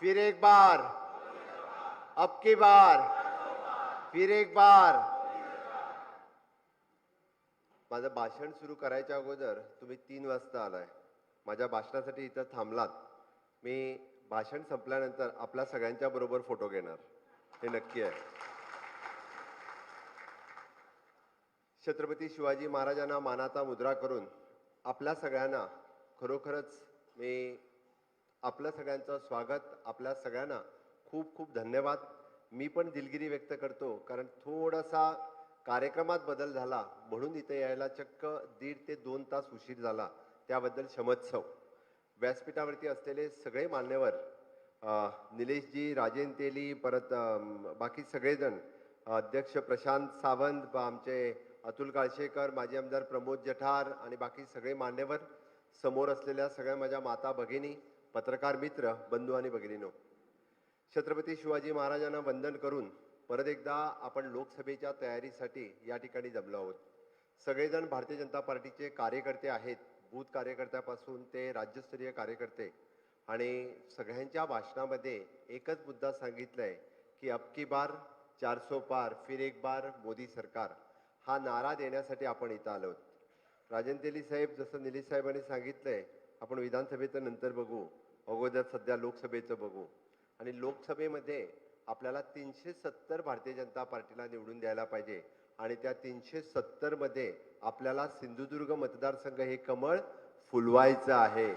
फिर एक बार। अब की बार। फिर एक बार। माझं भाषण सुरू करायच्या अगोदर तुम्ही तीन वाजता आलाय. माझ्या भाषणासाठी इथं थांबलात. मी भाषण संपल्यानंतर आपल्या सगळ्यांच्या बरोबर फोटो घेणार. हे नक्की आहे. छत्रपती शिवाजी महाराजांना मानाचा मुद्रा करून आपल्या सगळ्यांना खरोखरच मी आपल्या सगळ्यांचं स्वागत आपल्या सगळ्यांना खूप खूप धन्यवाद. मी पण दिलगिरी व्यक्त करतो कारण थोडासा कार्यक्रमात बदल झाला म्हणून इथे यायला चक्क दीड ते दोन तास उशीर झाला त्याबद्दल क्षमत्सव व्यासपीठावरती असलेले सगळे मान्यवर निलेशजी राजेन तेली परत बाकी सगळेजण अध्यक्ष प्रशांत सावंत आमचे अतुल काळशेकर माजी आमदार प्रमोद जठार आणि बाकी सगळे मान्यवर समोर असलेल्या सगळ्या माझ्या माता भगिनी पत्रकार मित्र बंधू आणि भगिनीनो छत्रपती शिवाजी महाराजांना वंदन करून परत एकदा आपण लोकसभेच्या तयारीसाठी या ठिकाणी जमलो आहोत. सगळेजण भारतीय जनता पार्टीचे कार्यकर्ते आहेत बूथ कार्यकर्त्यापासून ते राज्यस्तरीय कार्यकर्ते आणि सगळ्यांच्या भाषणामध्ये एकच मुद्दा सांगितलाय की अब की बार चारसो पार फिर एक बार मोदी सरकार. हा नारा देण्यासाठी आपण इथं आलो आहोत. राजन तेली साहेब जसं निलीश साहेबांनी सांगितलंय आपण विधानसभेचं नंतर बघू अगोदर सध्या लोकसभेचं बघू. आणि लोकसभेमध्ये आपल्याला तीनशे सत्तर भारतीय जनता पार्टीला निवडून द्यायला पाहिजे. आणि त्या तीनशे सत्तरमध्ये आपल्याला सिंधुदुर्ग मतदारसंघ हे कमळ फुलवायचं आहे.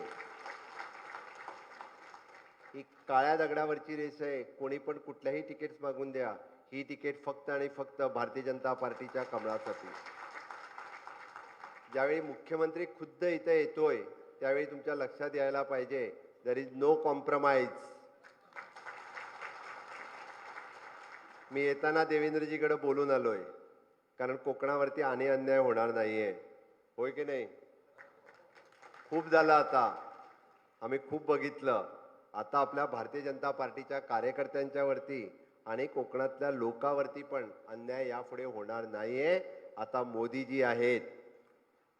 ही काळ्या दगडावरची रेस आहे. कोणी पण कुठल्याही तिकीट्स मागून द्या. ही तिकीट फक्त आणि फक्त भारतीय जनता पार्टीच्या कमळासाठी. ज्यावेळी मुख्यमंत्री खुद्द इथं येतोय त्यावेळी तुमच्या लक्षात यायला पाहिजे. दर इज नो कॉम्प्रमाइज मी येताना देवेंद्रजीकडे बोलून आलोय. कारण कोकणावरती आणि अन्याय होणार नाहीये. होय की नाही? खूप झालं आता. आम्ही खूप बघितलं. आता आपल्या भारतीय जनता पार्टीच्या कार्यकर्त्यांच्यावरती आणि कोकणातल्या लोकांवरती पण अन्याय यापुढे होणार नाहीये. आता मोदीजी आहेत.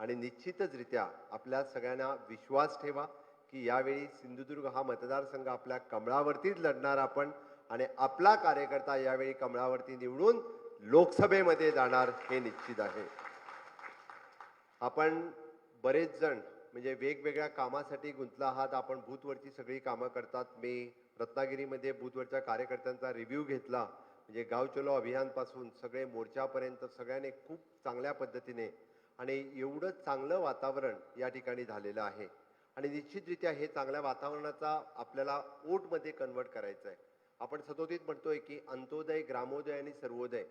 आणि निश्चितच रित्या आपल्या सगळ्यांना विश्वास ठेवा की यावेळी सिंधुदुर्ग हा मतदारसंघ आपल्या कमळावरतीच लढणार आपण आणि आपला कार्यकर्ता यावेळी कमळावरती निवडून लोकसभेमध्ये जाणार हे निश्चित आहे. आपण बरेच जण म्हणजे वेगवेगळ्या कामासाठी गुंतला आहात. आपण बूथवरची सगळी कामं करतात. मी रत्नागिरीमध्ये बूथवरच्या कार्यकर्त्यांचा रिव्ह्यू घेतला. म्हणजे गाव चलो अभियानपासून सगळे मोर्चापर्यंत सगळ्यांनी खूप चांगल्या पद्धतीने आणि एवढं चांगलं वातावरण या ठिकाणी झालेलं आहे. आणि निश्चितरित्या हे चांगल्या वातावरणाचा आपल्याला ओटमध्ये कन्वर्ट करायचं आहे. आपण सतोदित म्हणतोय की अंत्योदय ग्रामोदय आणि सर्वोदय.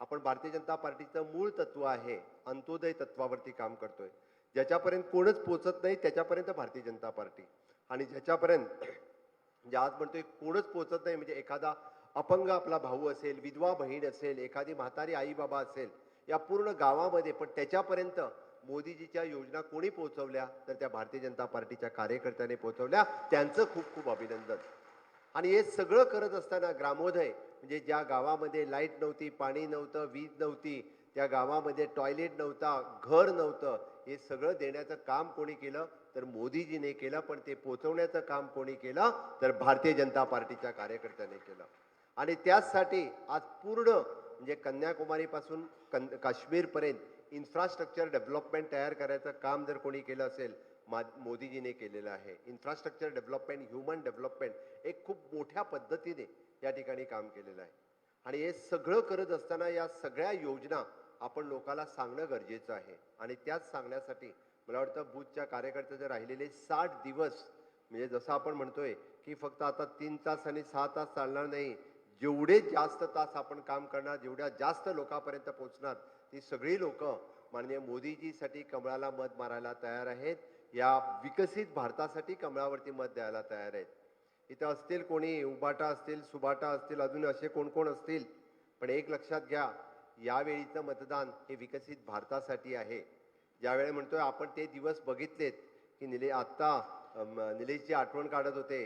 आपण भारतीय जनता पार्टीचं मूळ तत्व आहे अंत्योदय तत्वावरती काम करतोय. ज्याच्यापर्यंत कोणच पोचत नाही त्याच्यापर्यंत भारतीय जनता पार्टी. आणि ज्याच्यापर्यंत ज्या आज म्हणतोय कोणच पोचत नाही म्हणजे एखादा अपंग आपला भाऊ असेल विधवा बहीण असेल एखादी म्हातारी आई बाबा असेल या पूर्ण गावामध्ये पण त्याच्यापर्यंत मोदीजीच्या योजना कोणी पोहोचवल्या? तर त्या भारतीय जनता पार्टीच्या कार्यकर्त्याने पोहोचवल्या. त्यांचं खूप खूप अभिनंदन. आणि हे सगळं करत असताना ग्रामोदय म्हणजे ज्या गावामध्ये लाइट नव्हती पाणी नव्हतं वीज नव्हती त्या गावामध्ये टॉयलेट नव्हता घर नव्हतं हे सगळं देण्याचं काम कोणी केलं? तर मोदीजीने केलं पण ते पोचवण्याचं काम कोणी केलं? तर भारतीय जनता पार्टीच्या कार्यकर्त्याने केलं. आणि त्याचसाठी आज पूर्ण म्हणजे कन्याकुमारीपासून कन काश्मीरपर्यंत इन्फ्रास्ट्रक्चर डेव्हलपमेंट तयार करायचं काम जर कोणी केलं असेल मा मोदीजीने केलेलं आहे. इन्फ्रास्ट्रक्चर डेव्हलपमेंट ह्युमन डेव्हलपमेंट एक खूप मोठ्या पद्धतीने या ठिकाणी काम केलेलं आहे. आणि हे सगळं करत असताना या सगळ्या योजना आपण लोकांना सांगणं गरजेचं आहे. आणि त्याच सांगण्यासाठी मला वाटतं बूथच्या कार्यकर्त्याचे राहिलेले साठ दिवस म्हणजे जसं आपण म्हणतोय की फक्त आता तीन तास आणि सहा तास चालणार नाही जेवढे जास्त तास आपण काम करणार जेवढ्या जास्त लोकांपर्यंत पोहोचणार ती सगळी लोक माननीय मोदीजीसाठी कमळाला मत मारायला तयार आहेत. या विकसित भारतासाठी कमळावरती मत द्यायला तयार आहेत. इथं असतील कोणी उबाटा असतील सुबाटा असतील अजून असे कोण कोण असतील? पण एक लक्षात घ्या यावेळीचं मतदान हे विकसित भारतासाठी आहे. ज्यावेळी म्हणतोय आपण ते दिवस बघितलेत की निले आत्ता निलेशची आठवण काढत होते.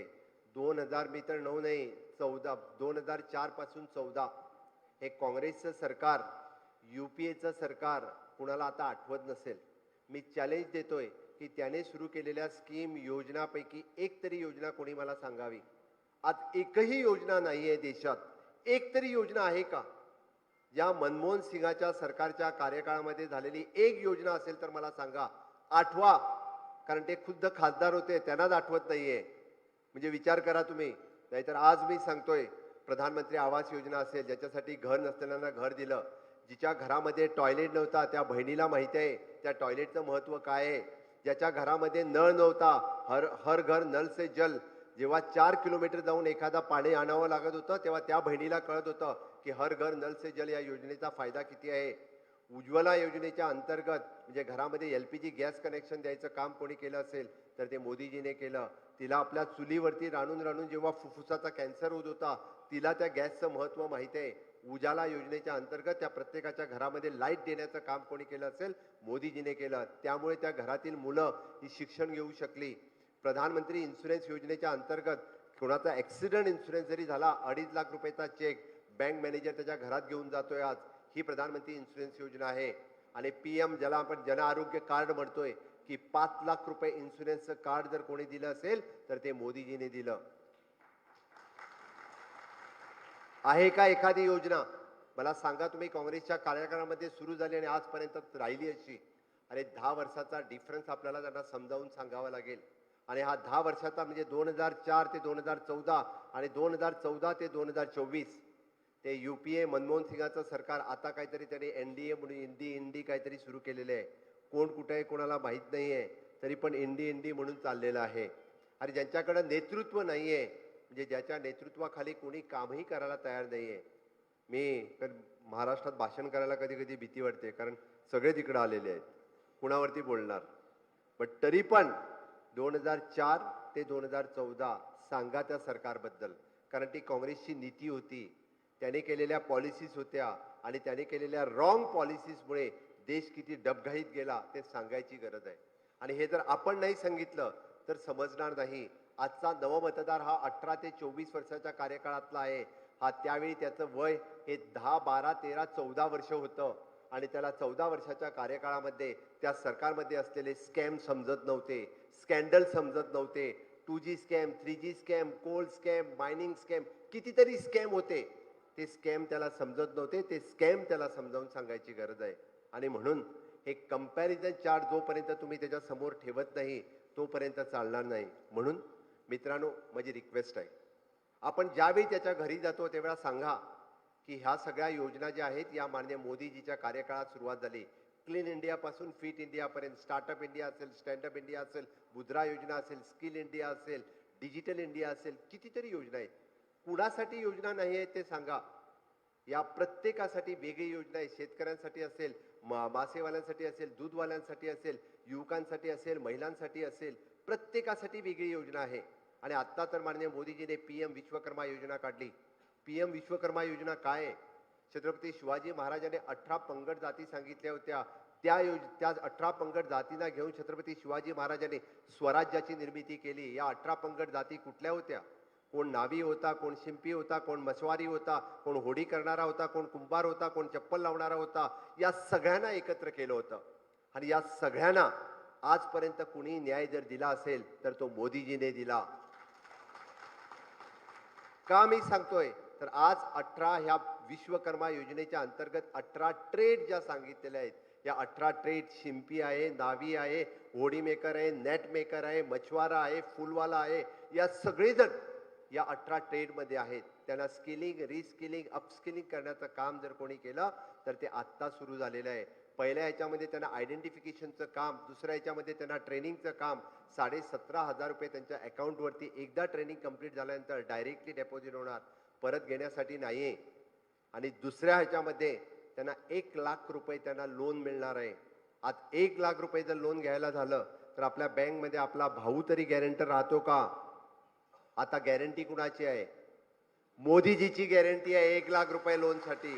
दोन हजार मी तर नऊ नाही चौदा दोन हजार चारपासून चौदा. हे काँग्रेसचं सरकार युपीएचं सरकार कुणाला आता आठवत नसेल. मी चॅलेंज देतोय की त्याने सुरू केलेल्या स्कीम योजनापैकी एक तरी योजना कोणी मला सांगावी? आज एकही योजना नाही आहे देशात. एक तरी योजना आहे का? या मनमोहन सिंगाच्या सरकारच्या कार्यकाळामध्ये झालेली एक योजना असेल तर मला सांगा. आठवा. कारण ते खुद्द खासदार होते त्यांनाच आठवत नाहीये. म्हणजे विचार करा तुम्ही. नाहीतर आज मी सांगतोय प्रधानमंत्री आवास योजना असेल ज्याच्यासाठी घर नसलेल्यांना घर दिलं जिच्या घरामध्ये टॉयलेट नव्हता त्या बहिणीला माहिती आहे त्या टॉयलेटचं महत्त्व काय आहे? ज्याच्या घरामध्ये नळ नव्हता हर हर घर नल से जल. जेव्हा चार किलोमीटर जाऊन एखादा पाणी आणावं लागत होतं तेव्हा त्या बहिणीला कळत होतं की हर घर नल से जल या योजनेचा फायदा किती आहे? उज्ज्वला योजनेच्या अंतर्गत म्हणजे घरामध्ये L P G gas connection द्यायचं काम कोणी केलं असेल तर ते मोदीजीने केलं. तिला आपल्या चुलीवरती राणून राणून जेव्हा फुफ्फुसाचा कॅन्सर होत होता तिला त्या गॅसचं महत्त्व माहिती आहे. उजाला योजनेच्या अंतर्गत त्या प्रत्येकाच्या घरामध्ये लाइट देण्याचं काम कोणी केलं असेल? मोदीजीने केलं. त्यामुळे त्या घरातील मुलं ही शिक्षण घेऊ शकली. प्रधानमंत्री इन्शुरन्स योजनेच्या अंतर्गत कोणाचा ॲक्सिडेंट इन्शुरन्स जरी झाला अडीच लाख रुपयाचा चेक बँक मॅनेजर त्याच्या घरात घेऊन जातोय आज. ही प्रधानमंत्री इन्शुरन्स योजना आहे. आणि पी एम ज्याला आपण जन आरोग्य कार्ड म्हणतोय की पाच लाख रुपये इन्शुरन्सचं कार्ड जर कोणी दिलं असेल तर ते मोदीजीने दिलं. आहे का एखादी योजना? मला सांगा तुम्ही काँग्रेसच्या कार्यकाळामध्ये सुरू झाली आणि आजपर्यंत राहिली अशी. अरे दहा वर्षाचा डिफरन्स आपल्याला त्यांना समजावून सांगावा लागेल. आणि हा दहा वर्षाचा म्हणजे दोन हजार चार ते दोन हजार चौदा आणि दोन हजार चौदा ते दोन हजार चोवीस ते यू पी ए मनमोहन सिंगाचं सरकार आता काहीतरी त्यांनी एन डी ए म्हणून इंडी इंडी काहीतरी सुरू केलेलं आहे. कोण कुठे आहे कोणाला माहीत नाही आहे तरी पण इंडी इंडी म्हणून चाललेलं आहे. आणि ज्यांच्याकडं नेतृत्व नाही आहे म्हणजे ज्याच्या नेतृत्वाखाली कोणी कामही करायला तयार नाही आहे मी तर महाराष्ट्रात भाषण करायला कधी कधी भीती वाटते कारण सगळे तिकडं आलेले आहेत. कुणावरती बोलणार? बट तरी पण दोन हजार चार ते दोन हजार चौदा सांगा त्या सरकारबद्दल. कारण ती काँग्रेसची नीती होती. त्याने केलेल्या पॉलिसीज होत्या आणि त्याने केलेल्या रॉंग पॉलिसीजमुळे देश किती डबघाईत गेला ते सांगायची गरज आहे. आणि हे जर आपण नाही सांगितलं तर समजणार नाही. आजचा नवमतदार हा अठरा ते चोवीस वर्षाच्या कार्यकाळातला आहे. हा त्यावेळी त्याचं वय हे दहा बारा तेरा चौदा वर्ष होतं. आणि त्याला चौदा वर्षाच्या कार्यकाळामध्ये त्या सरकारमध्ये असलेले स्कॅम समजत नव्हते. स्कॅन्डल समजत नव्हते. Two G scam three G scam coal scam mining scam कितीतरी स्कॅम होते. ते स्कॅम त्याला समजत नव्हते. ते स्कॅम त्याला समजावून सांगायची गरज आहे. आणि म्हणून हे कंपॅरिझन चार्ट जोपर्यंत तुम्ही त्याच्यासमोर ठेवत नाही तोपर्यंत चालणार नाही. म्हणून मित्रांनो माझी रिक्वेस्ट आहे. आपण ज्यावेळी त्याच्या घरी जातो त्यावेळा सांगा की ह्या सगळ्या योजना ज्या आहेत या मान्य मोदीजीच्या कार्यकाळात सुरुवात झाली. क्लीन इंडियापासून फिट इंडियापर्यंत स्टार्टअप इंडिया असेल स्टँडअप इंडिया असेल मुद्रा योजना असेल स्किल इंडिया असेल डिजिटल इंडिया असेल कितीतरी योजना आहेत. कुणासाठी योजना नाही आहेत ते सांगा. या प्रत्येकासाठी वेगळी योजना आहे. शेतकऱ्यांसाठी असेल मासेवाल्यांसाठी असेल दूधवाल्यांसाठी असेल युवकांसाठी असेल महिलांसाठी असेल प्रत्येकासाठी वेगळी योजना आहे. आणि आत्ता तर माननीय मोदीजीने पी एम विश्वकर्मा योजना काढली. पी एम विश्वकर्मा योजना काय आहे? छत्रपती शिवाजी महाराजांनी अठरा पंगड जाती सांगितल्या होत्या. त्या योज त्या अठरा पंगड जातींना घेऊन छत्रपती शिवाजी महाराजांनी स्वराज्याची निर्मिती केली. या अठरा पंगड जाती कुठल्या होत्या? कोण नावी होता कोण शिंपी होता कोण मछवारी होता कोण होडी करणारा होता कोण कुंभार होता कोण चप्पल लावणारा होता या सगळ्यांना एकत्र केलं होतं. आणि या सगळ्यांना आजपर्यंत कुणी न्याय जर दिला असेल तर तो मोदीजीने दिला. का मी सांगतोय? तर आज अठरा ह्या विश्वकर्मा योजनेच्या अंतर्गत अठरा ट्रेड ज्या सांगितलेल्या आहेत या अठरा ट्रेड शिंपी आहे नावी आहे होडी मेकर आहे नेट मेकर आहे मछवारा आहे फुलवाला आहे या सगळेजण या अठरा ट्रेडमध्ये आहेत. त्यांना स्किलिंग रिस्किलिंग अपस्किलिंग करण्याचं काम जर कोणी केलं तर ते आत्ता सुरू झालेलं आहे. पहिल्या ह्याच्यामध्ये त्यांना आयडेंटिफिकेशनचं काम दुसऱ्या ह्याच्यामध्ये त्यांना ट्रेनिंगचं काम. साडे सतरा हजार रुपये त्यांच्या अकाउंटवरती एकदा ट्रेनिंग कंप्लीट झाल्यानंतर डायरेक्टली डेपॉझिट होणार. परत घेण्यासाठी नाही आहे आणि दुसऱ्या ह्याच्यामध्ये त्यांना एक लाख रुपये त्यांना लोन मिळणार आहे. आज एक लाख रुपये जर लोन घ्यायला झालं तर आपल्या बँकमध्ये आपला भाऊ तरी गॅरेंटर राहतो का? आता गॅरंटी कुणाची आहे? मोदीजीची गॅरंटी आहे एक लाख रुपये लोनसाठी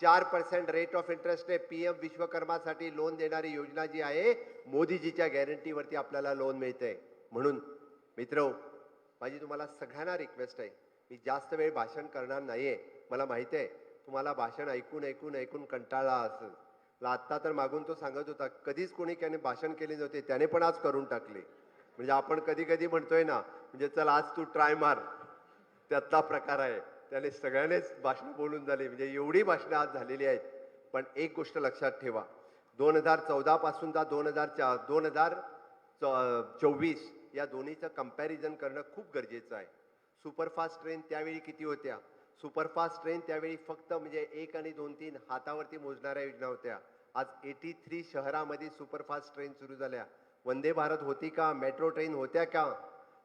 चार पर्सेंट रेट ऑफ इंटरेस्ट आहे. पी एम विश्वकर्मासाठी लोन देणारी योजना जी आहे मोदीजीच्या गॅरंटीवरती आपल्याला लोन मिळते म्हणून मित्र माझी तुम्हाला सगळ्यांना रिक्वेस्ट आहे. मी जास्त वेळ भाषण करणार नाही आहे मला माहिती आहे तुम्हाला भाषण ऐकून ऐकून ऐकून कंटाळा असेल. मला आत्ता तर मागून तो सांगत होता कधीच कोणी त्याने भाषण केले नव्हते त्याने पण आज करून टाकले. म्हणजे आपण कधी कधी म्हणतोय ना म्हणजे चल आज तू ट्राय मार. त्यातला प्रकार आहे. त्याने सगळ्यांनीच भाषणं बोलून झाली. म्हणजे एवढी भाषणं आज झालेली आहेत. पण एक गोष्ट लक्षात ठेवा. दोन हजार चौदापासून तर दोन हजार चा दोन हजार चोवीस या दोन्हीचं कंपॅरिझन करणं खूप गरजेचं आहे. सुपरफास्ट ट्रेन त्यावेळी किती होत्या? सुपरफास्ट ट्रेन त्यावेळी फक्त म्हणजे एक आणि दोन तीन हातावरती मोजणाऱ्या योजना होत्या. आज एटी थ्री शहरामध्ये सुपरफास्ट ट्रेन सुरू झाल्या. वंदे भारत होती का? मेट्रो ट्रेन होत्या का?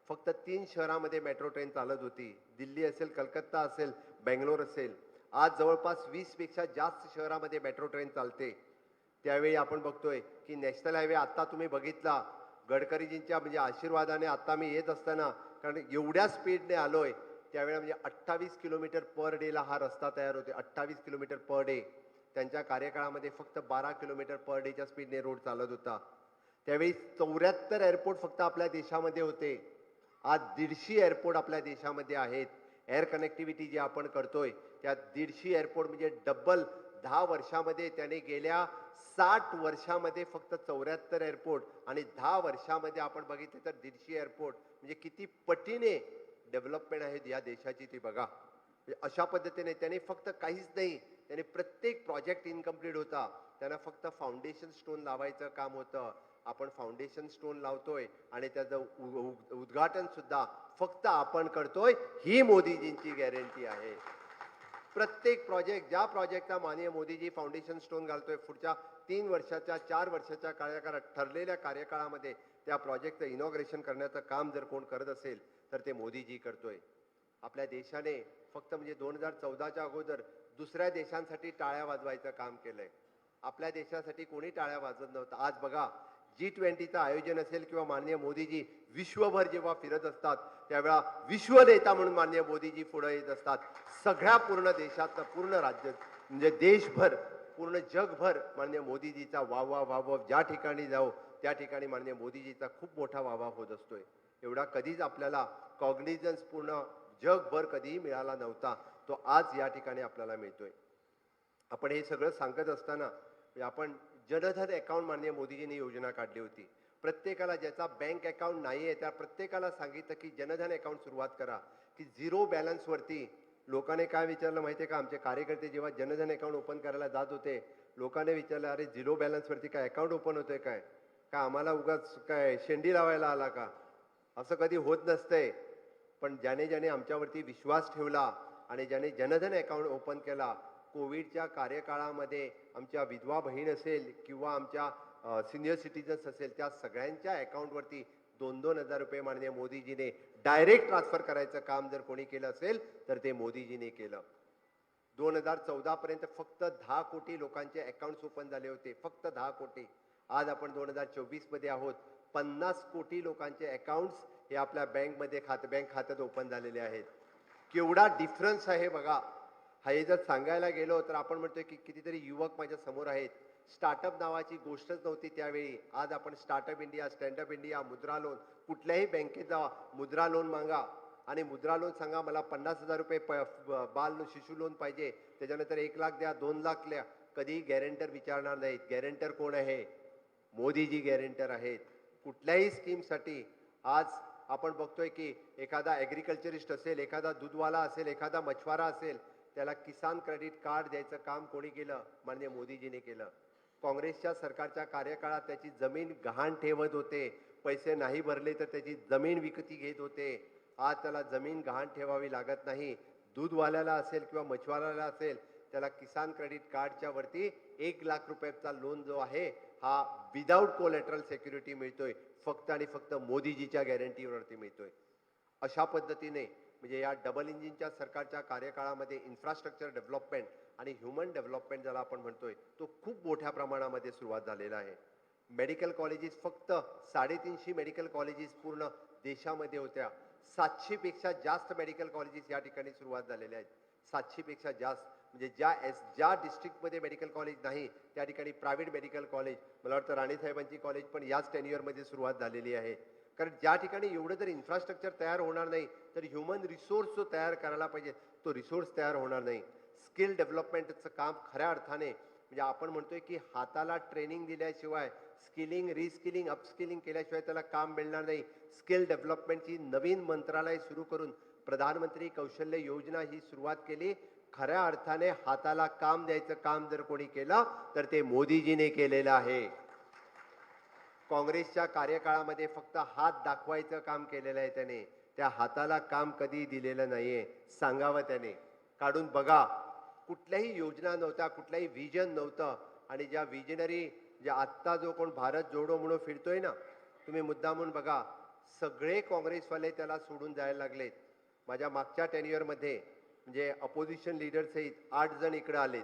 फक्त तीन शहरामध्ये मेट्रो ट्रेन चालत होती. दिल्ली असेल कलकत्ता असेल बेंगलोर असेल. आज जवळपास वीसपेक्षा जास्त शहरामध्ये मेट्रो ट्रेन चालते. त्यावेळी आपण बघतोय की नॅशनल हायवे आत्ता तुम्ही बघितला. गडकरीजींच्या म्हणजे आशीर्वादाने आत्ता मी येत असताना कारण एवढ्या स्पीडने आलोय त्यावेळेला म्हणजे अठ्ठावीस किलोमीटर पर डेला हा रस्ता तयार होते अठ्ठावीस किलोमीटर पर डे. त्यांच्या कार्यकाळामध्ये फक्त बारा किलोमीटर पर डेच्या स्पीडने रोड चालत होता. त्यावेळी चौऱ्याहत्तर एअरपोर्ट फक्त आपल्या देशामध्ये होते. आज दीडशे एअरपोर्ट आपल्या देशामध्ये आहेत. एअर कनेक्टिव्हिटी जी आपण करतोय त्या दीडशे एअरपोर्ट म्हणजे डब्बल दहा वर्षामध्ये त्याने गेल्या साठ वर्षामध्ये फक्त चौऱ्याहत्तर एअरपोर्ट आणि दहा वर्षामध्ये आपण बघितले तर दीडशे एअरपोर्ट म्हणजे किती पटीने डेव्हलपमेंट आहे या देशाची ती बघा. म्हणजे अशा पद्धतीने त्याने फक्त काहीच नाही त्याने प्रत्येक प्रोजेक्ट इनकम्प्लीट होता. त्यांना फक्त फाउंडेशन स्टोन लावायचं काम होतं. आपण फाउंडेशन स्टोन लावतोय आणि त्याचं उद्घाटन सुद्धा फक्त आपण करतोय ही मोदीजींची गॅरंटी आहे. प्रत्येक प्रोजेक्ट ज्या प्रोजेक्टला माननीय मोदीजी फाउंडेशन स्टोन घालतोय पुढच्या तीन वर्षाच्या चार वर्षाच्या कार्यकाळात ठरलेल्या कार्यकाळामध्ये त्या प्रोजेक्टचं इनॉग्रेशन करण्याचं काम जर कोण करत असेल तर ते मोदीजी करतोय. आपल्या देशाने फक्त म्हणजे दोन हजार चौदाच्या अगोदर दुसऱ्या देशांसाठी टाळ्या वाजवायचं काम केलंय. आपल्या देशासाठी कोणी टाळ्या वाजवत नव्हतं. आज बघा जी ट्वेंटीचं आयोजन असेल किंवा माननीय मोदीजी विश्वभर जेव्हा फिरत असतात त्यावेळा विश्व नेता म्हणून माननीय मोदीजी पुढे येत असतात. सगळ्या पूर्ण देशातलं पूर्ण राज्य म्हणजे देशभर पूर्ण जगभर माननीय मोदीजीचा वावा वाव ज्या ठिकाणी जाऊ त्या ठिकाणी माननीय मोदीजीचा खूप मोठा वावा होत असतोय. एवढा कधीच आपल्याला कॉग्निझन्स पूर्ण जगभर कधीही मिळाला नव्हता तो आज या ठिकाणी आपल्याला मिळतोय. आपण हे सगळं सांगत असताना म्हणजे आपण जनधन अकाउंट माननीय मोदीजींनी योजना काढली होती. प्रत्येकाला ज्याचा बँक अकाउंट नाही आहे त्या प्रत्येकाला सांगितलं की जनधन अकाउंट सुरुवात करा. की झिरो बॅलन्सवरती लोकांनी काय विचारलं माहिती आहे का? आमचे कार्यकर्ते जेव्हा जनधन अकाउंट ओपन करायला जात होते लोकांनी विचारलं अरे झिरो बॅलन्सवरती काय अकाउंट ओपन होतंय काय? का आम्हाला उगाच काय शेंडी लावायला आला का? असं कधी होत नसतंय. पण ज्याने ज्याने आमच्यावरती विश्वास ठेवला आणि ज्याने जनधन अकाउंट ओपन केला कोविडच्या कार्यकाळामध्ये आमच्या विधवा बहीण असेल किंवा आमच्या सिनियर सिटीजन्स असेल त्या सगळ्यांच्या अकाउंटवरती दोन दोन हजार रुपये माननीय मोदीजीने डायरेक्ट ट्रान्सफर करायचं काम जर कोणी केलं असेल तर ते मोदीजीने केलं. दोन हजार चौदा पर्यंत फक्त दहा कोटी लोकांचे अकाउंट्स ओपन झाले होते. फक्त दहा कोटी. आज आपण दोन हजार चोवीसमध्ये आहोत. पन्नास कोटी लोकांचे अकाउंट्स हे आपल्या बँकमध्ये खात बँक खात्यात ओपन झालेले आहेत. केवढा डिफरन्स आहे बघा. हा हे जर सांगायला गेलो तर आपण म्हणतोय की कितीतरी युवक माझ्यासमोर आहेत. स्टार्टअप नावाची गोष्टच नव्हती त्यावेळी. आज आपण startup India standup India Mudra loan कुठल्याही बँकेत जावा मुद्रा लोन मागा. आणि मुद्रा लोन सांगा मला पन्नास हजार रुपये प बाल शिशु लोन पाहिजे. त्याच्यानंतर एक लाख द्या दोन लाख द्या कधीही गॅरेंटर विचारणार नाहीत. गॅरेंटर कोण आहे? मोदीजी गॅरेंटर आहेत. कुठल्याही स्कीमसाठी आज आपण बघतोय की एखादा ॲग्रिकल्चरिस्ट असेल एखादा दूधवाला असेल एखादा मछवारा असेल त्याला किसान क्रेडिट कार्ड द्यायचं काम कोणी केलं? माननीय मोदीजीने केलं. काँग्रेसच्या सरकारच्या कार्यकाळात त्याची जमीन गहाण ठेवत होते. पैसे नाही भरले तर त्याची जमीन विकती घेत होते. आज त्याला जमीन गहाण ठेवावी लागत नाही. दूधवाल्याला असेल किंवा मछवाराला असेल त्याला किसान क्रेडिट कार्डच्या वरती एक लाख रुपयाचा लोन जो आहे हा विदाऊट कोलेटरल सेक्युरिटी मिळतोय. फक्त आणि फक्त मोदीजीच्या गॅरंटीवरती मिळतोय. अशा पद्धतीने म्हणजे या डबल इंजिनच्या सरकारच्या कार्यकाळामध्ये इन्फ्रास्ट्रक्चर डेव्हलपमेंट आणि ह्युमन डेव्हलपमेंट ज्याला आपण म्हणतोय तो खूप मोठ्या प्रमाणामध्ये सुरुवात झालेला आहे. मेडिकल कॉलेजेस फक्त साडेतीनशे मेडिकल कॉलेजेस पूर्ण देशामध्ये होत्या. सातशेपेक्षा जास्त मेडिकल कॉलेजेस या ठिकाणी सुरुवात झालेल्या आहेत. सातशेपेक्षा जास्त म्हणजे ज्या एस ज्या डिस्ट्रिक्टमध्ये मेडिकल कॉलेज नाही त्या ठिकाणी प्रायव्हेट मेडिकल कॉलेज मला वाटतं राणेसाहेबांची कॉलेज पण याच टेन्युअरमध्ये सुरुवात झालेली आहे. कारण ज्या ठिकाणी एवढं जर इन्फ्रास्ट्रक्चर तयार होणार नाही तर ह्युमन रिसोर्स जो तयार करायला पाहिजे तो रिसोर्स तयार होणार नाही. स्किल डेव्हलपमेंटचं काम खऱ्या अर्थाने म्हणजे आपण म्हणतोय की हाताला ट्रेनिंग दिल्याशिवाय स्किलिंग रिस्किलिंग अपस्किलिंग केल्याशिवाय त्याला काम मिळणार नाही. स्किल डेव्हलपमेंटची नवीन मंत्रालय सुरू करून प्रधानमंत्री कौशल्य योजना ही सुरुवात केली. खऱ्या अर्थाने हाताला काम द्यायचं काम जर कोणी केलं तर ते मोदीजीने केलेलं आहे. काँग्रेसच्या कार्यकाळामध्ये फक्त हात दाखवायचं काम केलेलं आहे त्याने. त्या हाताला काम कधी दिलेलं नाहीये सांगावं त्याने. काढून बघा कुठल्याही योजना नव्हत्या कुठल्याही व्हिजन नव्हतं. आणि ज्या विजनरी ज्या आत्ता जो कोण भारत जोडो म्हणून फिरतोय ना तुम्ही मुद्दामून बघा सगळे काँग्रेसवाले त्याला सोडून जायला लागलेत. माझ्या मागच्या टेन्युअरमध्ये म्हणजे अपोजिशन लीडर सहित आठ जण इकडे आलेत.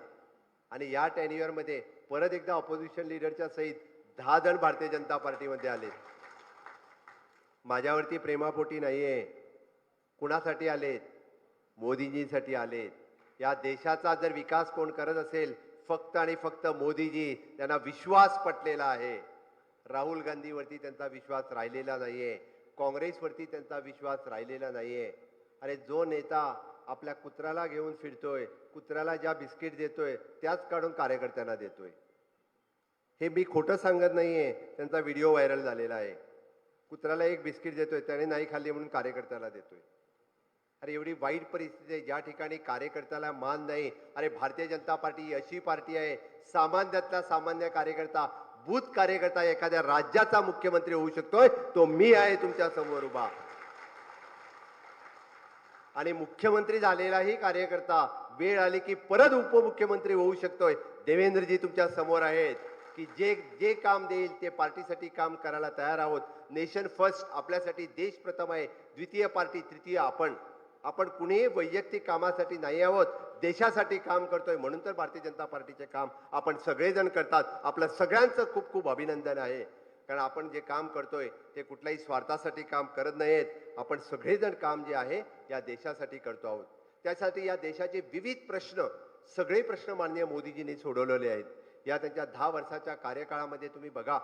आणि या टेन्युअरमध्ये परत एकदा अपोजिशन लीडरच्या सहित दहा जण भारतीय जनता पार्टीमध्ये आले. माझ्यावरती प्रेमापोटी नाही आहे कुणासाठी आलेत? मोदीजींसाठी आलेत. या देशाचा जर विकास कोण करत असेल फक्त आणि फक्त मोदीजी त्यांना विश्वास पटलेला आहे. राहुल गांधीवरती त्यांचा विश्वास राहिलेला नाही आहे काँग्रेसवरती त्यांचा विश्वास राहिलेला नाही आहे अरे जो नेता आपल्या कुत्र्याला घेऊन फिरतोय कुत्र्याला ज्या बिस्किट देतोय त्याच काढून कार्यकर्त्यांना देतोय. हे मी खोटं सांगत नाहीये. त्यांचा व्हिडिओ व्हायरल झालेला आहे. कुत्राला एक बिस्किट देतोय त्याने नाही खाल्ली म्हणून कार्यकर्त्याला देतोय. अरे एवढी वाईट परिस्थिती आहे. ज्या ठिकाणी कार्यकर्त्याला मान नाही अरे भारतीय जनता पार्टी अशी पार्टी आहे सामान्यातला सामान्य कार्यकर्ता बूथ कार्यकर्ता एखाद्या राज्याचा मुख्यमंत्री होऊ शकतोय तो मी आहे तुमच्यासमोर उभा. आणि मुख्यमंत्री झालेलाही कार्यकर्ता वेळ आली की परत उपमुख्यमंत्री होऊ शकतोय. देवेंद्रजी तुमच्यासमोर आहेत. की जे जे काम देईल ते पार्टीसाठी काम करायला तयार आहोत. नेशन फर्स्ट आपल्यासाठी देश प्रथम आहे. द्वितीय पार्टी तृतीय आपण. आपण कुणीही वैयक्तिक कामासाठी नाही आहोत. देशासाठी काम करतोय म्हणून तर भारतीय जनता पार्टीचे काम आपण सगळेजण करतात. आपलं सगळ्यांचं खूप खूप अभिनंदन आहे. कारण आपण जे काम करतोय ते कुठल्याही स्वार्थासाठी काम करत नाहीत. आपण सगळेजण काम जे आहे या देशासाठी करतो आहोत. त्यासाठी या देशाचे विविध प्रश्न सगळे प्रश्न माननीय मोदीजींनी सोडवलेले आहेत. या त्यांच्या दहा वर्षाच्या कार्यकाळामध्ये तुम्ही बघा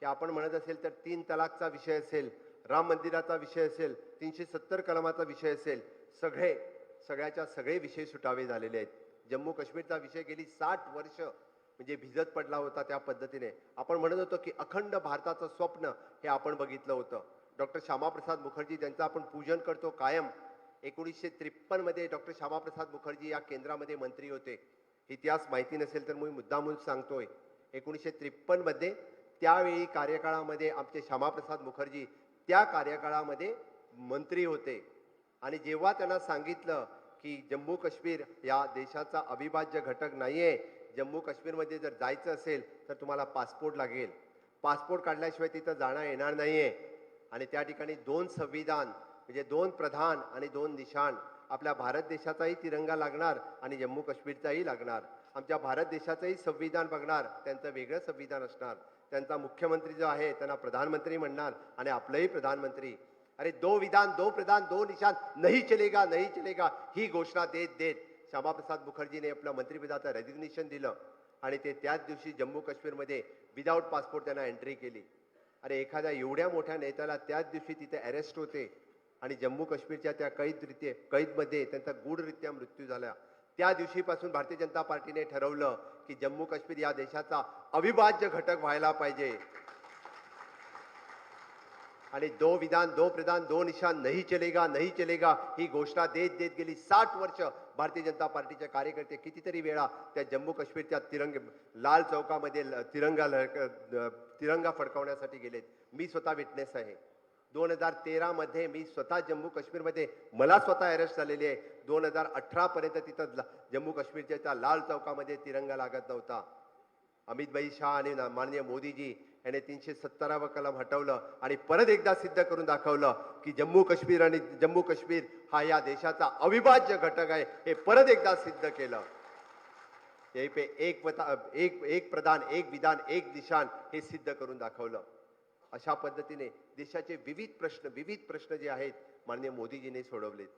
की आपण म्हणत असेल तर तीन तलाकचा विषय असेल राम मंदिराचा विषय असेल तीनशे सत्तर कलमाचा विषय असेल सगळे सगळ्याच्या सगळे विषय सुटावे झालेले आहेत. जम्मू काश्मीरचा विषय गेली साठ वर्ष म्हणजे भिजत पडला होता त्या पद्धतीने. आपण म्हणत होतो की अखंड भारताचं स्वप्न हे आपण बघितलं होतं. डॉक्टर श्यामाप्रसाद मुखर्जी ज्यांचं आपण पूजन करतो कायम. एकोणीसशे त्रेपन्नमध्ये डॉक्टर श्यामाप्रसाद मुखर्जी या केंद्रामध्ये मंत्री होते. इतिहास माहिती नसेल तर मी मुद्दामून सांगतोय. एकोणीसशे त्रेपन्नमध्ये त्यावेळी कार्यकाळामध्ये आमचे श्यामाप्रसाद मुखर्जी त्या कार्यकाळामध्ये मंत्री होते. आणि जेव्हा त्यांना सांगितलं की जम्मू काश्मीर या देशाचा अविभाज्य घटक नाही आहे जम्मू काश्मीरमध्ये जर जायचं असेल तर तुम्हाला पासपोर्ट लागेल. पासपोर्ट काढल्याशिवाय तिथं जाणं येणार नाही आहे आणि त्या ठिकाणी दोन संविधान म्हणजे दोन प्रधान आणि दोन निशाण आपल्या भारत देशाचाही तिरंगा लागणार आणि जम्मू काश्मीरचाही लागणार. आमच्या भारत देशाचंही संविधान बघणार त्यांचं वेगळं संविधान असणार. त्यांचा मुख्यमंत्री जो आहे त्यांना प्रधानमंत्री म्हणणार आणि आपलंही प्रधानमंत्री. अरे दो विधान दो प्रधान दो निशान नाही चलेगा नाही चलेगा ही घोषणा देत देत. श्यामाप्रसाद मुखर्जीने आपलं मंत्रिपदाचं रेजिग्नेशन दिलं आणि ते त्याच दिवशी जम्मू काश्मीरमध्ये विदाऊट पासपोर्ट त्यांना एंट्री केली. अरे एखाद्या एवढ्या मोठ्या नेत्याला त्याच दिवशी तिथे अरेस्ट होते. आणि जम्मू काश्मीरच्या त्या कैदरित्या कैदमध्ये त्यांचा गूढरित्या मृत्यू झाला. त्या दिवशीपासून भारतीय जनता पार्टीने ठरवलं की जम्मू काश्मीर या देशाचा अविभाज्य घटक व्हायला पाहिजे. आणि दो विधान दो प्रधान दो निशान नाही चलेगा नाही चलेगा ही घोषणा देत देत गेली साठ वर्ष भारतीय जनता पार्टीचे कार्यकर्ते कितीतरी वेळा त्या जम्मू काश्मीरच्या तिरंग लाल चौकामध्ये तिरंगा लहक- तिरंगा फडकावण्यासाठी गेलेत. मी स्वतः विटनेस आहे. दोन हजार तेरा मध्ये मी स्वतः जम्मू काश्मीरमध्ये मला स्वतः अरेस्ट झालेली आहे. दोन हजार अठरा पर्यंत तिथं जम्मू काश्मीरच्या त्या लाल चौकामध्ये तिरंगा लागत नव्हता. अमितभाई शहा आणि माननीय मोदीजी याने तीनशे सत्तरावं कलम हटवलं आणि परत एकदा सिद्ध करून दाखवलं की जम्मू काश्मीर आणि जम्मू काश्मीर हा या देशाचा अविभाज्य घटक आहे हे परत एकदा सिद्ध केलं. हे पे एक वता एक एक प्रधान एक विधान एक निशान हे सिद्ध करून दाखवलं. अशा पद्धतीने देशाचे विविध प्रश्न विविध प्रश्न जे आहेत माननीय मोदीजीने सोडवलेत.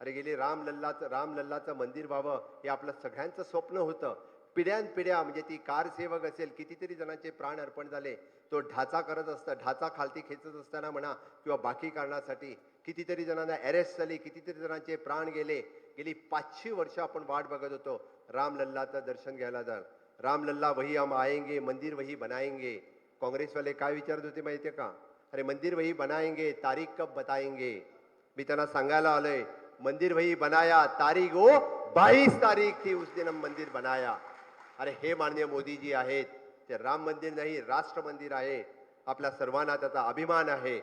अरे गेले राम लल्लाचं मंदिर व्हावं हे आपलं सगळ्यांचं स्वप्न होतं. पिढ्यानपिढ्या म्हणजे ती कारसेवक असेल कितीतरी जणांचे प्राण अर्पण झाले. तो ढाचा करत असता ढाचा खालती खेचत असताना म्हणा किंवा बाकी कारणासाठी कितीतरी जणांना अरेस्ट झाली कितीतरी जणांचे प्राण गेले. गेली पाचशे वर्ष आपण वाट बघत होतो. रामलल्लाचं दर्शन घ्यायला जाण राम लल्ला वही हम आएंगे मंदिर वही बनाएंगे. काँग्रेसवाले काय विचारत होते माहितीये का? अरे मंदिर वही बनाएंगे तारीख कब बताएंगे? मी त्यांना सांगायला आलोय मंदिर वही बनाया तारीख हो बाईस तारीख थी उस दिन हम मंदिर बनाया। अरे हे माननीय मोदीजी आहेत ते राम मंदिर नाही राष्ट्र मंदिर आहे आपल्या सर्वांना त्याचा अभिमान आहे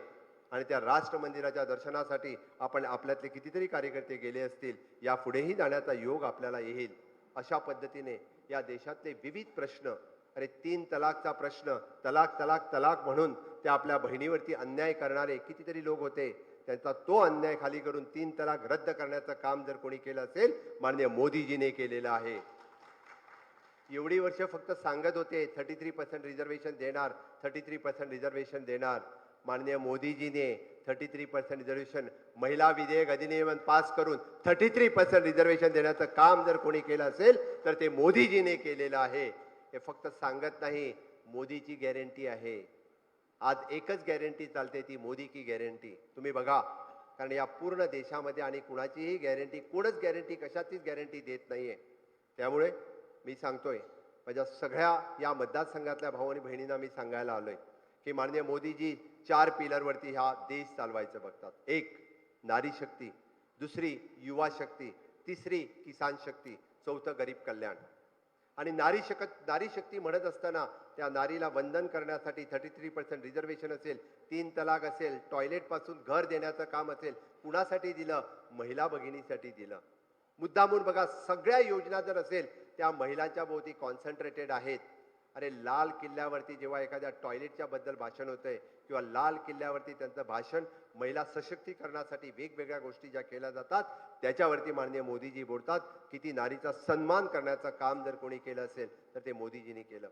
आणि त्या राष्ट्र मंदिराच्या दर्शनासाठी आपण आपल्यातले कितीतरी कार्यकर्ते गेले असतील यापुढेही जाण्याचा योग आपल्याला येईल अशा पद्धतीने या देशातले विविध प्रश्न अरे तीन तलाकचा प्रश्न तलाक तलाक तलाक म्हणून ते आपल्या बहिणीवरती अन्याय करणारे कितीतरी लोक होते. त्यांचा तो अन्याय खाली करून तीन तलाक रद्द करण्याचं काम जर कोणी केलं असेल माननीय मोदीजीने केलेलं आहे. एवढी वर्ष फक्त सांगत होते थर्टी थ्री पर्सेंट रिझर्वेशन देणार थर्टी थ्री पर्सेंट रिझर्वेशन देणार. माननीय मोदीजीने थर्टी थ्री पर्सेंट रिझर्वेशन महिला विधेयक अधिनियम पास करून थर्टी थ्री पर्सेंट रिझर्वेशन देण्याचं काम जर कोणी केलं असेल तर ते मोदीजीने केलेलं आहे. हे फक्त सांगत नाही मोदीची गॅरंटी आहे. आज एकच गॅरंटी चालते ती मोदी की गॅरंटी तुम्ही बघा कारण या पूर्ण देशामध्ये आणि कुणाचीही गॅरंटी कोणच गॅरंटी कशाचीच गॅरंटी देत नाहीये. त्यामुळे मी सांगतोय माझ्या सगळ्या या मतदारसंघातल्या भाऊ आणि बहिणींना मी सांगायला आलोय की माननीय मोदीजी चार पिलरवरती हा देश चालवायचं बघतात. एक नारी शक्ती. दुसरी युवा शक्ती. तिसरी किसान शक्ती. चौथं गरीब कल्याण. आणि नारी शकत नारी शक्ती म्हणत असताना त्या नारीला वंदन करण्यासाठी थर्टी थ्री पर्सेंट रिझर्वेशन असेल तीन तलाक असेल टॉयलेटपासून घर देण्याचं काम असेल कुणासाठी दिलं? महिला भगिनीसाठी दिलं. मुद्दामून बघा सगळ्या योजना जर असेल त्या महिलांच्या भोवती कॉन्सन्ट्रेटेड आहेत. अरे लाल किल्ल्यावरती जेव्हा एखाद्या टॉयलेटच्या बद्दल भाषण होतंय किंवा लाल किल्ल्यावरती त्यांचं भाषण महिला सशक्तीकरणासाठी वेगवेगळ्या गोष्टी ज्या केल्या जातात त्याच्यावरती माननीय मोदीजी बोलतात की ती नारीचा सन्मान करण्याचं काम जर कोणी केलं असेल तर ते मोदीजींनी केलं.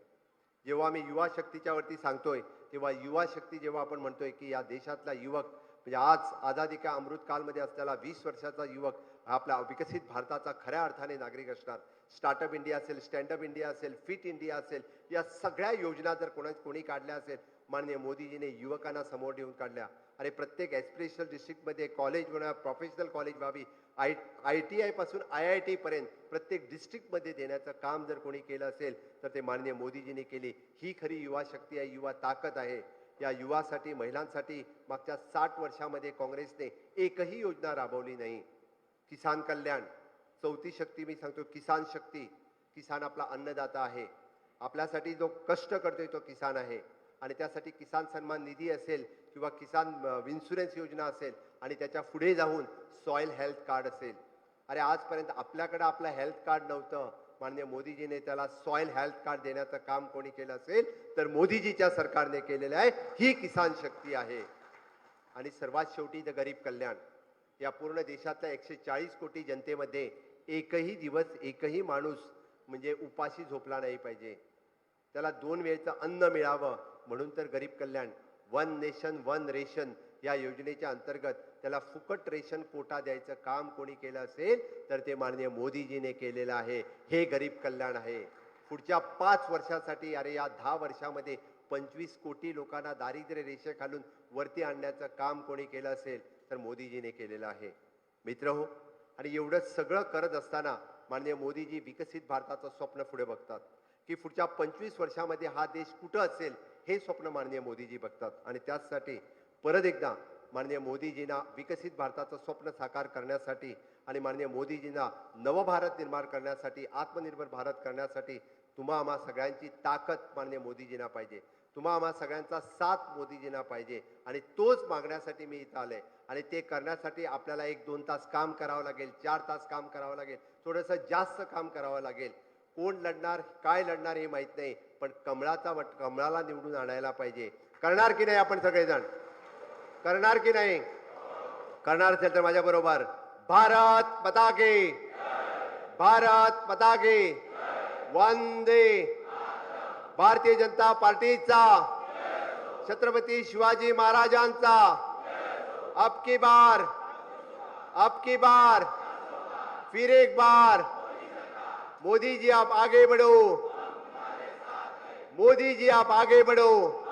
जेव्हा आम्ही युवा शक्तीच्या वरती सांगतोय तेव्हा युवा शक्ती जेव्हा आपण म्हणतोय की या देशातला युवक म्हणजे आज आझादी का अमृत कालमध्ये असलेला वीस वर्षाचा युवक आपला विकसित भारताचा खऱ्या अर्थाने नागरिक असणार. स्टार्टअप इंडिया असेल स्टँडअप इंडिया असेल फिट इंडिया असेल या सगळ्या योजना जर कोणा कोणी काढल्या असेल माननीय मोदीजीने युवकांना समोर ठेवून काढल्या. अरे प्रत्येक ॲस्पिरेशनल डिस्ट्रिक्टमध्ये कॉलेज म्हणा प्रोफेशनल कॉलेज व्हावी आय आय टी आयपासून आय आय टीपर्यंत प्रत्येक डिस्ट्रिक्टमध्ये देण्याचं काम जर कोणी केलं असेल तर ते माननीय मोदीजीने केली. ही खरी युवा शक्ती आहे युवा ताकद आहे. या युवासाठी महिलांसाठी मागच्या साठ वर्षामध्ये काँग्रेसने एकही योजना राबवली नाही. किसान कल्याण. चौथी शक्ती मी सांगतो किसान शक्ती. किसान आपला अन्नदाता आहे. आपल्यासाठी जो कष्ट करतोय तो किसान आहे. आणि त्यासाठी किसान सन्मान निधी असेल किंवा किसान इन्शुरन्स योजना असेल आणि त्याच्या पुढे जाऊन सॉईल हेल्थ कार्ड असेल. अरे आजपर्यंत आपल्याकडे आपलं हेल्थ कार्ड नव्हतं. माननीय मोदीजीने त्याला सॉईल हेल्थ कार्ड देण्याचं काम कोणी केलं असेल तर मोदीजीच्या सरकारने केलेलं आहे. ही किसान शक्ती आहे. आणि सर्वात शेवटी द गरीब कल्याण. या पूर्ण देशातल्या एकशे चाळीस कोटी जनतेमध्ये एकही दिवस एकही माणूस म्हणजे उपाशी झोपला नाही पाहिजे. त्याला दोन वेळचं अन्न मिळावं म्हणून तर Garib Kalyan one nation one ration या योजनेच्या अंतर्गत त्याला फुकट रेशन कोटा द्यायचं काम कोणी केलं असेल तर ते माननीय मोदीजीने केलेलं आहे. हे गरीब कल्याण आहे. पुढच्या पाच वर्षासाठी अरे या दहा वर्षामध्ये पंचवीस कोटी लोकांना दारिद्र्य रेषेखालून वरती आणण्याचं काम कोणी केलं असेल तर मोदीजीने केलेलं आहे. मित्र हो आणि एवढं सगळं करत असताना माननीय मोदीजी विकसित भारताचं स्वप्न पुढे बघतात. की पुढच्या पंचवीस वर्षामध्ये हा देश कुठं असेल हे स्वप्न माननीय मोदीजी बघतात. आणि त्याचसाठी परत एकदा माननीय मोदीजींना विकसित भारताचं स्वप्न साकार करण्यासाठी आणि माननीय मोदीजींना नवभारत निर्माण करण्यासाठी आत्मनिर्भर भारत करण्यासाठी तुम्हा आम्हा सगळ्यांची ताकद माननीय मोदीजींना पाहिजे. तुम्हा आम्हा सगळ्यांचा साथ मोदीजींना पाहिजे. आणि तोच मागण्यासाठी मी इथं आले आणि ते करण्यासाठी आपल्याला एक दोन तास काम करावं लागेल चार तास काम करावं लागेल थोडंसं जास्त काम करावं लागेल. कोण लढणार काय लढणार हे माहीत नाही पण कमळाचा वट कमळाला निवडून आणायला पाहिजे. करणार की नाही आपण सगळेजण? करणार की नाही? करणार असेल तर माझ्याबरोबर भारत पताके भारत पताके वंदे भारतीय जनता पार्टीचा. छत्रपती शिवाजी महाराजांचा. अब की बार. अब की बार. फिर एक बार. मोदी जी आप आगे बढ़ो. मोदी जी आप आगे बढ़ो.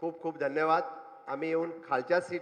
खूप खूप धन्यवाद. आम्ही येऊन खालच्या सीट